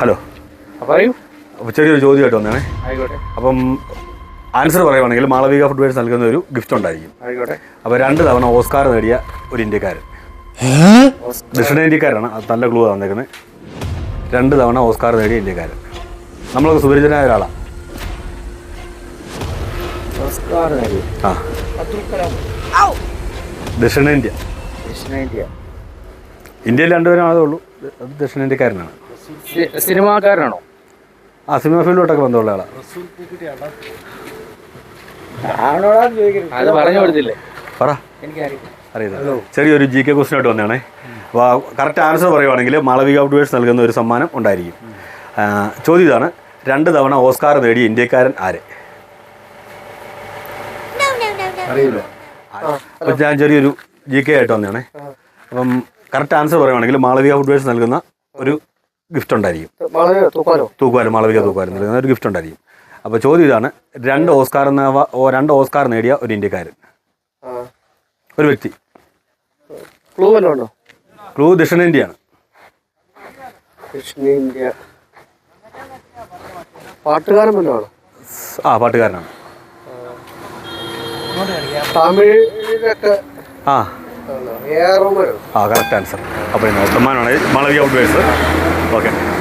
Hello. പറയൂ. ചെറിയൊരു ചോദ്യമായിട്ട് വന്നേ ആയിക്കോട്ടെ. അപ്പം ആൻസർ പറയുവാണെങ്കിൽ മാളവിക ഫുട്വേഴ്സ് നൽകുന്ന ഒരു ഗിഫ്റ്റ് ഉണ്ടായിരിക്കും. ആയിക്കോട്ടെ. അപ്പോൾ രണ്ട് തവണ ഓസ്കാർ നേടിയ ഒരു ഇന്ത്യക്കാരൻ. ദക്ഷിണേന്ത്യക്കാരാണ് അത് നല്ല ക്ലൂ തന്നേക്കുന്നത് രണ്ട് തവണ ഓസ്കാർ നേടിയ ഇന്ത്യക്കാരൻ. നമ്മളൊക്കെ സുപരിചിതനായ ഒരാളാണ് ആ. ദക്ഷിണേന്ത്യ ദക്ഷിണേന്ത്യ ഇന്ത്യയിൽ രണ്ടുപേരും അതേ ഉള്ളൂ. അത് ദക്ഷിണേന്ത്യക്കാരനാണ് സിനിമാക്കാരനാണോ? ആ സിനിമ ഫീൽഡിലോട്ടൊക്കെ ബന്ധമുള്ള ആളാണ് അത് പറഞ്ഞു കൊടുത്തില്ലേ? പറ. അറിയില്ല. ചെറിയൊരു ജി കെ ക്വസ്റ്റൻ ആയിട്ട് വന്നതാണേ. അപ്പോൾ കറക്റ്റ് ആൻസർ പറയുവാണെങ്കിൽ മാളവിക ഔട്ട്വേഴ്സ് നൽകുന്ന ഒരു സമ്മാനം ഉണ്ടായിരിക്കും. ചോദ്യം ഇതാണ്. രണ്ട് തവണ ഓസ്കാർ നേടിയ ഇന്ത്യക്കാരൻ ആര്? അറിയില്ല. അപ്പോൾ ഞാൻ ചെറിയൊരു ജി കെ ആയിട്ട് വന്നതാണേ. അപ്പം കറക്റ്റ് ആൻസർ പറയുവാണെങ്കിൽ മാളവിക ഔട്ട്വേഴ്സ് നൽകുന്ന ഒരു ഗിഫ്റ്റ് ഉണ്ടായിരിക്കും. തൂക്കുവാലും മാളവിക തൂക്കുവാരം നൽകുന്ന ഒരു ഗിഫ്റ്റ് ഉണ്ടായിരിക്കും. അപ്പോൾ ചോദ്യം ഇതാണ് രണ്ട് ഓസ്കാർ എന്ന രണ്ട് ഓസ്കാർ നേടിയ ഒരു ഇന്ത്യക്കാരൻ. ഒരു വ്യക്തി. ക്ലൂ വല്ലതും ഉണ്ടോ? ക്ലൂ ദക്ഷിണേന്ത്യയാണ് ദക്ഷിണേന്ത്യ പാട്ടുകാരൻ ആ പാട്ടുകാരനാണ്. തമിഴിലൊക്കെ ആ. ആ കറക്റ്റ് ആൻസർ അപ്പോൾ സമ്മാനമാണ് മാളവിക ഔട്ട്വേഴ്സ് Okay.